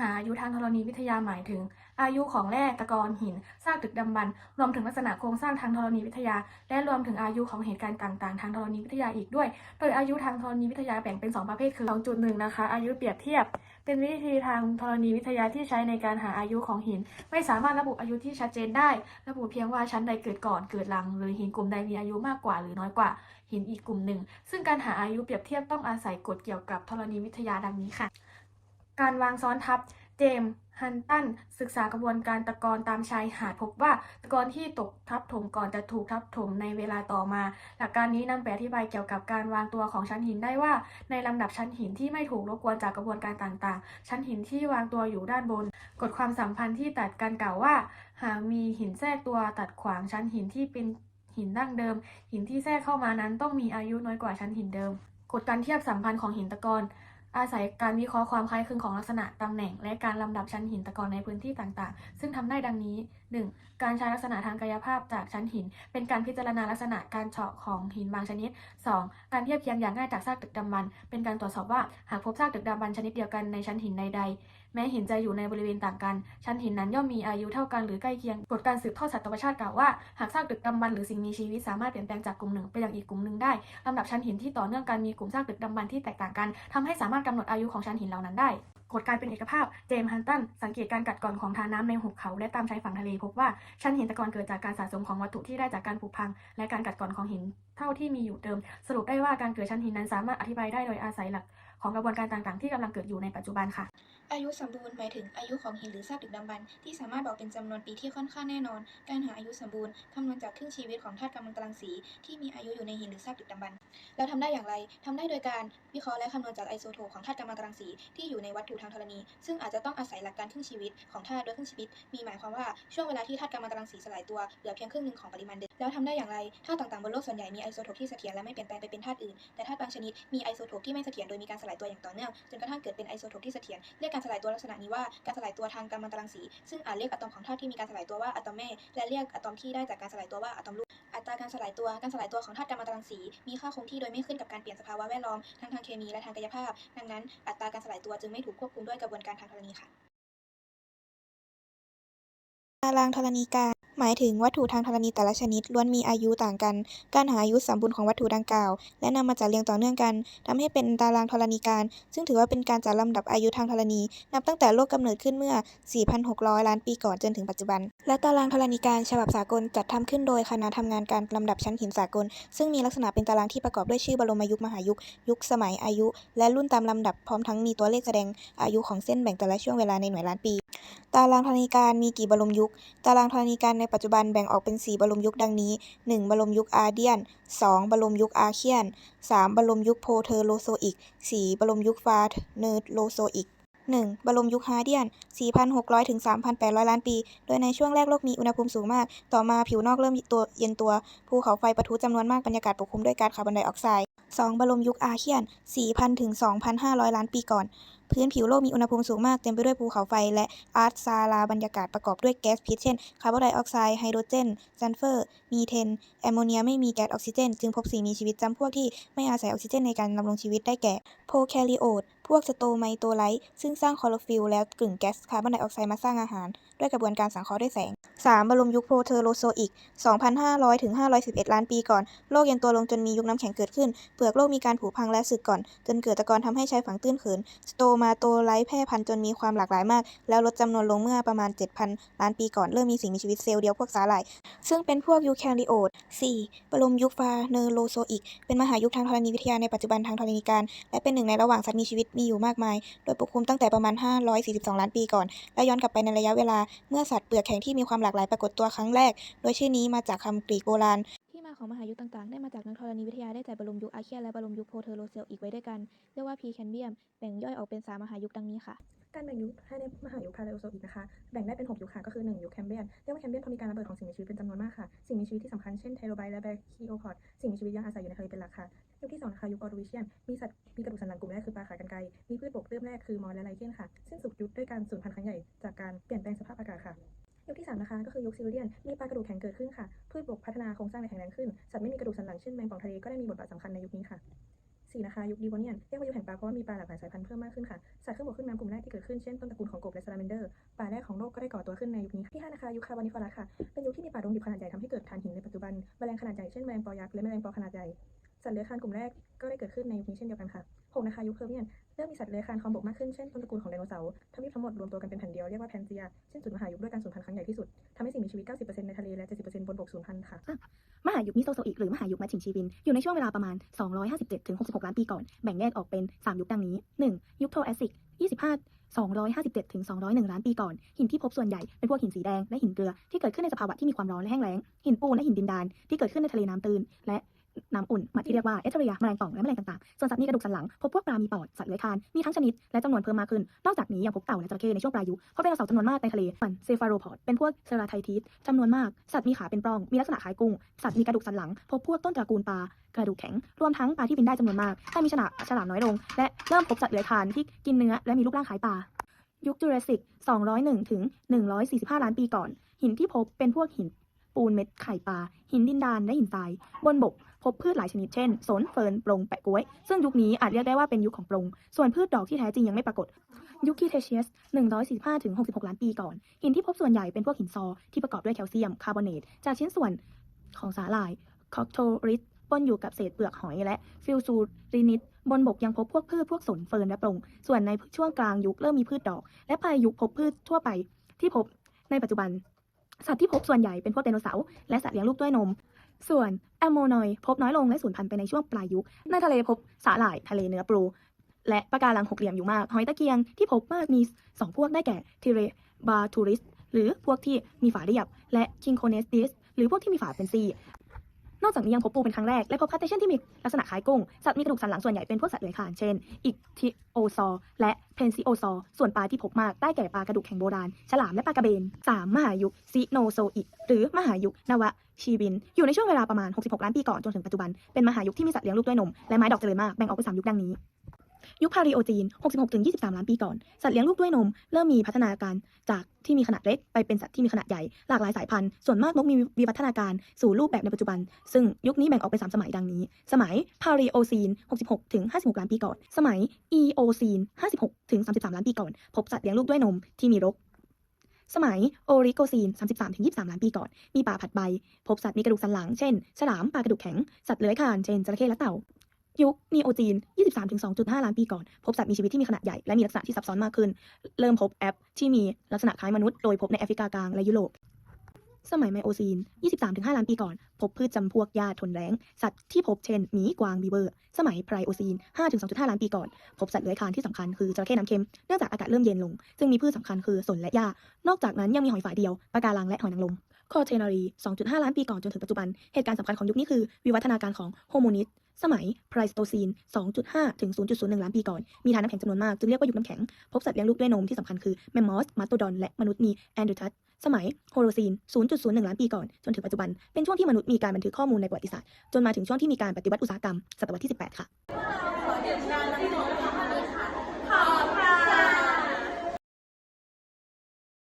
หาอายุทางธรณีวิทยาหมายถึง อายุของแร่ตะกอนหินซากดึกดำบรรพ์รวมถึงลักษณะโครงสร้างทางธรณีวิทยา และรวมถึงอายุของเหตุการณ์ต่างๆ ทางธรณีวิทยาอีกด้วย โดยอายุทางธรณีวิทยาแบ่งเป็น 2 ประเภทคือ 2.1 นะคะ อายุเปรียบเทียบ เป็นวิธีทางธรณีวิทยาที่ใช้ในการหาอายุของหิน ไม่สามารถระบุอายุที่ชัดเจนได้ ระบุเพียงว่าชั้นใดเกิดก่อนเกิดหลัง หรือหินกลุ่มใดมีอายุมากกว่าหรือน้อยกว่าหินอีกกลุ่มหนึ่ง ซึ่งการหาอายุเปรียบเทียบต้องอาศัยกฎเกี่ยวกับธรณีวิทยาดังนี้ค่ะ การวางซ้อนทับเจมส์ฮันตันศึกษากระบวนการตะกอนตามชายหาดพบว่าตะกอนที่ตกทับถมก่อนจะถูกทับถมในเวลาต่อมา หลักการนี้นำไปอธิบายเกี่ยวกับการวางตัวของชั้นหินได้ว่า ในลำดับชั้นหินที่ไม่ถูกรบกวนจากกระบวนการต่างๆ ชั้นหินที่วางตัวอยู่ด้านบน กฎความสัมพันธ์ที่ตัดกันกล่าวว่า หากมีหินแทรกตัวตัดขวางชั้นหินที่เป็นหินดั้งเดิม หินที่แทรกเข้ามานั้นต้องมีอายุน้อยกว่าชั้นหินเดิม กฎการเทียบสัมพันธ์ของหินตะกอน อาศัยการวิเคราะห์ความคล้ายคลึงของลักษณะตำแหน่ง และการลำดับชั้นหินตะกอนในพื้นที่ต่างๆ ซึ่งทำได้ดังนี้ 1. การใช้ลักษณะทางกายภาพจากชั้นหิน เป็นการพิจารณาลักษณะการเฉาะของหินบางชนิด 2. การเทียบเคียงอย่างง่ายจากซากดึกดำบรรเป็นการตรวจสอบว่าหากพบซากดึกดำบรรชนิดเดียวกันในชั้นหินใดๆแม้หินจะอยู่ในบริเวณต่างกัน ชั้นหินนั้นย่อมมีอายุเท่ากันหรือใกล้เคียงกฎการสืบทอดสัตวชาติกล่าวว่าหากซากดึกดำบรรหรือสิ่งมีชีวิตสามารถเปลี่ยนแปลงจากกลุ่มหนึ่งไปยังอีกกลุ่มหนึ่งได้ลำดับชั้นหินที่ต่อเนื่องกันมีกลุ่มซากดึกดำบรรที่แตกต่างกันทำให้สามารถกำหนดอายุของชั้นหินเหล่านั้นได้ กฎการเป็นเอกภาพ เจมส์ฮันตันสังเกตการกัดกร่อนของทานน้ำในหุบเขา และตามชายฝั่งทะเลพบว่าชั้นหินตะกอนเกิดจากการสะสมของวัตถุที่ได้จากการผุพัง และการกัดกร่อนของหินเท่าที่มีอยู่เดิม สรุปได้ว่าการเกิดชั้นหินนั้นสามารถอธิบายได้โดยอาศัยหลักของกระบวนการต่างๆ ที่กำลังเกิดอยู่ในปัจจุบันค่ะ อายุสมบูรณ์หมายถึงอายุของหินหรือซากดึกดำบรรพ์ที่สามารถบอกเป็นจำนวนปีที่ค่อนข้างแน่นอน การหาอายุสมบูรณ์คำนวณจากครึ่งชีวิตของธาตุกำมะถันสีที่มีอายุอยู่ในหินหรือซากดึกดำบรรพ์แล้วทำได้อย่างไรทำได้โดยการวิเคราะห์และคำนวณจากไอโซโทปของธาตุกำมะถันสีที่อยู่ในวัตถุทางธรณี ซึ่งอาจจะต้องอาศัยหลักการครึ่งชีวิตของธาตุโดยครึ่งชีวิต มีหมายความว่าช่วงเวลาที่ธาตุกำมะถันสีสลายตัวเหลือเพียงครึ่งหนึ่งของปริมาณเดิมแล้วทำได้อย่างไรธาตุต่างๆบนโลกส่วนใหญ่มีไอโซโทปที่เสถียรและไม่เปลี่ยนแปลงไปเป็นธาตุอื่น แต่ธาตุบางชนิดมีไอโซโทปที่ไม่เสถียรโดยมีการสลายตัวอย่างต่อเนื่องจนกระทั่งเกิดเป็นไอโซโทปที่เสถียรเรียกการสลายตัวลักษณะนี้ว่าการสลายตัวทางกัมมันตรังสี ซึ่งอาจเรียกอะตอมของธาตุที่มีการสลายตัวว่าอะตอมแม่และเรียกอะตอมที่ได้จากการสลายตัวว่าอะตอมลูกอัตราการสลายตัว การสลายตัวของธาตุกัมมันตรังสี มีค่าคงที่โดยไม่ขึ้นกับการเปลี่ยนสภาวะแวดล้อมทั้งทางเคมีและทางกายภาพ ดังนั้น อัตราการสลายตัวจึงไม่ถูกควบคุมด้วยกระบวนการทางธรณีค่ะตารางธรณีการ หมายถึงวัตถุทางธรณีแต่ละชนิดล้วนมีอายุต่างกัน การหาอายุสมบูรณ์ของวัตถุดังกล่าว และนำมาจัดเรียงต่อเนื่องกันทำให้เป็นตารางธรณีการ ซึ่งถือว่าเป็นการจัดลำดับอายุทางธรณี นับตั้งแต่โลกกำเนิดขึ้นเมื่อ 4,600 ล้านปีก่อนจนถึงปัจจุบัน และตารางธรณีการฉบับสากลจัดทำขึ้นโดยคณะทำงานการลำดับชั้นหินสากล ซึ่งมีลักษณะเป็นตารางที่ประกอบด้วยชื่อบรมยุคมหายุค ยุคสมัยอายุ และรุ่นตามลำดับพร้อมทั้งมีตัวเลขแสดงอายุของเส้นแบ่งแต่ละช่วงเวลาในหน่วยล้านปี ตารางธรณีการมีกี่บรมยุค ตารางธรณีการในปัจจุบันแบ่งออกเป็น 4 บรมยุคดังนี้ 1. บรมยุคอาเดียน 2. บรมยุคอาเคียน 3. บรมยุคโพเทอโรโซอิก 4. บรมยุคฟาเนอร์โลโซอิก 1. บรมยุคฮาเดียน 4,600 ถึง 3,800 ล้านปี โดยในช่วงแรกโลกมีอุณหภูมิสูงมาก ต่อมาผิวนอกเริ่มตัวเย็นตัว ภูเขาไฟปะทุจำนวนมาก บรรยากาศปกคลุมด้วยก๊าซคาร์บอนไดออกไซด์ 2. บรมยุคอาเคียน 4,000 ถึง 2,500 ล้านปีก่อนพื้นผิวโลกมีอุณหภูมิสูงมากเต็มไปด้วยภูเขาไฟ และอาร์ตซาลาบรรยากาศประกอบด้วยแก๊สพิษเช่นคาร์บอนไดออกไซด์ไฮโดรเจนซัลเฟอร์ มีเทน แอมโมเนียไม่มีแก๊สออกซิเจน จึงพบสิ่งมีชีวิตจำพวกที่ไม่อาศัยออกซิเจนในการดำรงชีวิตได้แก่โพแคลิโอตพวกสโตไมโตไลท์ซึ่งสร้างคลอโรฟิลล์แล้วกึ่งแก๊สคาร์บอนไดออกไซด์มาสร้างอาหาร ด้วยกระบวนการสังเคราะห์ด้วยแสง 3. บรมยุคโปรเทอโรโซอิก 2,500 ถึง 511 ล้านปีก่อน โลกเย็นตัวลงจนมียุคน้ำแข็งเกิดขึ้น เปลือกโลกมีการผุพังและสึกก่อน จนเกิดตะกอนทำให้ใชายฝั่งตื้นเขิน สโตมาโตไลต์แพร่พันธุ์จนมีความหลากหลายมาก แล้วลดจำนวนลงเมื่อประมาณ 7,000 ล้านปีก่อน เริ่มมีสิ่งมีชีวิตเซลล์เดียวพวกสาหร่าย ซึ่งเป็นพวกยูแคริโอต 4. บรมยุคฟาเนโรโซอิก เป็นมหายุคทางธรณีวิทยาในปัจจุบันทางธรณีการ และเป็นหนึ่งในระหว่างสัตว์มีชีวิตมีอยู่มากมาย โดยปกคลุมตั้งแต่ประมาณ 542 ล้านปีก่อน และย้อนกลับไปในระยะเวลาเมื่อสัตว์เปลือกแข็งที่มีความหลากหลายปรากฏตัวครั้งแรก โดยชื่อนี้มาจากคำกรีกโบราณ ของมหายุคต่างๆ ได้มาจากนักธรณีวิทยาได้จัดบรมยุคอาเคียและบรมยุคโพเทอโรเซลอีกไว้ด้วยกัน เรียกว่าพีแคนเบียมแบ่งย่อยออกเป็นสามมหายุคดังนี้ค่ะ การแบ่งยุคให้ในมหายุคพาเลโอโซอีกนะคะ แบ่งได้เป็น 6 ยุคค่ะ ก็คือ 1 ยุคแคมเบียน เรียกว่าแคมเบียนเพราะมีการระเบิดของสิ่งมีชีวิตเป็นจำนวนมากค่ะ สิ่งมีชีวิตที่สำคัญเช่นไทโรไบต์และแบคทีโอพอดสิ่งมีชีวิตยังอาศัยอยู่ในทะเลเป็นหลักค่ะ ยุคที่2นะคะยุคออโรวิเชียน มีสัตว์ มีกระดูกสันหลังกลุ่มแรกคือปลาขากรรไกรมีพืชบกเริ่มแรกคือมอสและไลเคนค่ะ สิ้นสุดยุคด้วยการสูญพันธุ์ครั้งใหญ่จากการเปลี่ยนแปลงสภาพอากาศค่ะ ยุคที่3นะคะก็คือยุคซิลเลียน มีปลากระดูกแข็งเกิดขึ้นค่ะ พืชบกพัฒนาโครงสร้างในแข็งแรงขึ้น สัตว์ไม่มีกระดูกสันหลังเช่นแมงป่องทะเลก็ได้มีบทบาทสำคัญในยุคนี้ค่ะ4นะคะยุคดีโวเนียนเรียกว่ายุคแห่งปลาเพราะว่ามีปลาหลากหลายสายพันธุ์เพิ่มมากขึ้นค่ะ สัตว์ขึ้นบกขึ้นน้ำกลุ่มแรกที่เกิดขึ้นเช่นต้นตระกูลของกบและซาลาแมนเดอร์ป่าแรกของโลกก็ได้ก่อตัวขึ้นในยุคนี้ที่ห้านะคะยุคคาร์บอนิฟอรัสค่ะเป็นยุคที่มีป่าดงดิบขนาดใหญ่ทำให้เกิดถ่านหินในปัจจุบันแมลงขนาดใหญ่เช่นแมลงปอยักษ์และแมลงปอขนาดใหญ่ สัตว์เลื้อยคลานกลุ่มแรกก็ได้เกิดขึ้นในยุคนี้เช่นเดียวกันค่ะหกนะคะยุคเพอร์เมียนเริ่มมีสัตว์เลื้อยคลานคองบกมากขึ้นเช่นต้นตระกูลของไดโนเสาร์ทวีปทั้งหมดรวมตัวกันเป็นแผ่นเดียวเรียกว่าแพนเซียสิ้นสุดมหายุคด้วยการสูญพันธุ์ครั้งใหญ่ที่สุดทำให้สิ่งมีชีวิต 90%ในทะเลและ 70%บนบกสูญพันธุ์ค่ะมหายุคมิโซโซอิกหรือมหายุคแมชชิงชีวิน อยู่ในช่วงเวลาประมาณ 257-66 ล้านปีก่อน แบ่งแยกออกเป็น 3 ยุคดังนี้ 1. ยุคโทแอสซิก 25 257ถึง201 ล้านปีก่อน หินที่พบส่วนใหญ่เป็นพวกหินสีแดงและหินเกลือที่เกิดขึ้นในสภาวะที่มีความร้อนและแห้งแล้ง หินปูนและหินดินดานที่เกิดขึ้นในทะเลน้ำตื้นและ น้ำอุ่นมาที่เรียกว่าเอเทเรียแมลงป่องและแมลงต่างๆ ส่วนสัตว์มีกระดูกสันหลัง พบพวกปลา มีปอด สัตว์เลื้อยคลาน มีทั้งชนิด และจำนวนเพิ่มมากขึ้น นอกจากนี้ยังพบเต่าและจระเข้ในช่วงปลายุคพบไดโนเสาร์จำนวนมากในทะเลส่วนเซฟาโรพอดเป็นพวกเซราไททิสจำนวนมาก สัตว์มีขาเป็นปล้อง มีลักษณะคล้ายกุ้ง สัตว์มีกระดูกสันหลัง พบพวกต้นตระกูลปลากระดูกแข็ง รวมทั้งปลาที่บินได้จำนวนมากแต่มีฉลามฉลามน้อยลง และเริ่มพบสัตว์เลื้อยคลานที่กินเนื้อและมีรูปร่างคล้ายปลายุคจูราสสิก201ถึง145 ล้านปีก่อน หินที่พบเป็นพวกหิน ปูนเม็ดไข่ปลา หินดินดานและหินทราย บนบก พบพืชหลายชนิดเช่นสนเฟิร์นปรงแปะก้วย ซึ่งยุคนี้อาจเรียกได้ว่าเป็นยุคของปรงส่วนพืชดอกที่แท้จริงยังไม่ปรากฏ ยุคคีเทเชียส 145ถึง66 ล้านปีก่อน หินที่พบส่วนใหญ่เป็นพวกหินซอ ที่ประกอบด้วยแคลเซียมคาร์บอเนตจากชิ้นส่วนของสาหร่ายคอกโทริสปนอยู่กับเศษเปลือกหอยและฟิลซูรินิตบนบกยังพบพวกพืชพวกสนเฟิร์นและปรงส่วนในช่วงกลางยุคเริ่มมีพืชดอก และปลายยุคพบพืชทั่วไปที่พบในปัจจุบัน สัตว์ที่พบส่วนใหญ่เป็นพวกไดโนเสาร์และสัตว์เลี้ยงลูกด้วยนม ส่วนแอมโมนอยพบน้อยลงและสูญพันธุ์ไปในช่วงปลายยุค ในทะเลพบสาหร่ายทะเลเนื้อปลู และปะการังหกเหลี่ยมอยู่มาก หอยตะเกียงที่พบมากมี 2 พวกได้แก่ทิเรบาทูริสหรือพวกที่มีฝาเรียบ และคิงโคเนสติสหรือพวกที่มีฝาเป็นซี่ นอกจากนี้ยังพบปูเป็นครั้งแรก และพบคาเทเชนที่มีลักษณะคล้ายกุ้ง สัตว์มีกระดูกสันหลังส่วนใหญ่เป็นพวกสัตว์เลื้อยคลาน เช่น อิกทิโอซอร์และเพนซิโอซอร์ส่วนปลาที่พบมากได้แก่ปลากระดูกแข็งโบราณ ฉลามและปลากระเบน 3. มหายุคซิโนโซอิกหรือมหายุคนวะชีวิน อยู่ในช่วงเวลาประมาณ 66 ล้านปีก่อนจนถึงปัจจุบัน เป็นมหายุคที่มีสัตว์เลี้ยงลูกด้วยนมและไม้ดอกเจริญมาก แบ่งออกเป็น3ยุคดังนี้ ยุคพาริโอจีน 66-23 ล้านปีก่อน สัตว์เลี้ยงลูกด้วยนม เริ่มมีพัฒนาการจากที่มีขนาดเล็ก ไปเป็นสัตว์ที่มีขนาดใหญ่ หลากหลายสายพันธุ์ ส่วนมากนกมีวิวัฒนาการสู่รูปแบบในปัจจุบัน ซึ่งยุคนี้แบ่งออกเป็น3สมัยดังนี้ สมัยพาริโอซีน 66-56 ล้านปีก่อน สมัยอีโอซีน 56-33 ล้านปีก่อน พบสัตว์เลี้ยงลูกด้วยนมที่มีรกสมัยโอริโกซีน 33-23 ล้านปีก่อน มีป่าผัดใบ พบสัตว์มีกระดูกสันหลัง เช่น ฉลาม ปลากระดูกแข็ง สัตว์เลื้อยคลาน เช่น จระเข้และเต่า ยุคนีโอจีน 23-2.5 ล้านปีก่อน พบสัตว์มีชีวิตที่มีขนาดใหญ่และมีลักษณะที่ซับซ้อนมากขึ้น เริ่มพบแอปที่มีลักษณะคล้ายมนุษย์โดยพบในแอฟริกากลางและยุโรป สมัยไมโอซีน 23-5 ล้านปีก่อน พบพืชจำพวกหญ้าทนแล้ง สัตว์ที่พบเช่นหมีกวางบีเวอร์ สมัยไพรโอซีน 5-2.5 ล้านปีก่อน พบสัตว์เลื้อยคลานที่สำคัญคือจระเข้น้ำเค็ม เนื่องจากอากาศเริ่มเย็นลง ซึ่งมีพืชสำคัญคือสนและหญ้า นอกจากนั้นยังมีหอยฝายเดียวปะการังและหอยนางรมคอเทนารี 2.5 ล้านปีก่อนจนถึงปัจจุบัน เหตุการณ์สำคัญของยุคนี้คือ วิวัฒนาการของโฮโมนิด สมัยไพรสโตซีน 2.5 ถึง 0.01 ล้านปีก่อน มีทานน้ำแข็งจำนวนมาก จึงเรียกว่ายุคน้ำแข็ง พบสัตว์เลี้ยงลูกด้วยนมที่สำคัญคือ แมมมอสมาตโตดอน และมนุษย์มีแอนดูทัสสมัยโฮโลซีน 0.01 ล้านปีก่อน จนถึงปัจจุบัน เป็นช่วงที่มนุษย์มีการบันทึกข้อมูลในประวัติศาสตร์ จนมาถึงช่วงที่มีการปฏิวัติอุตสาหกรรม ศตวรรษที่ 18 ค่ะ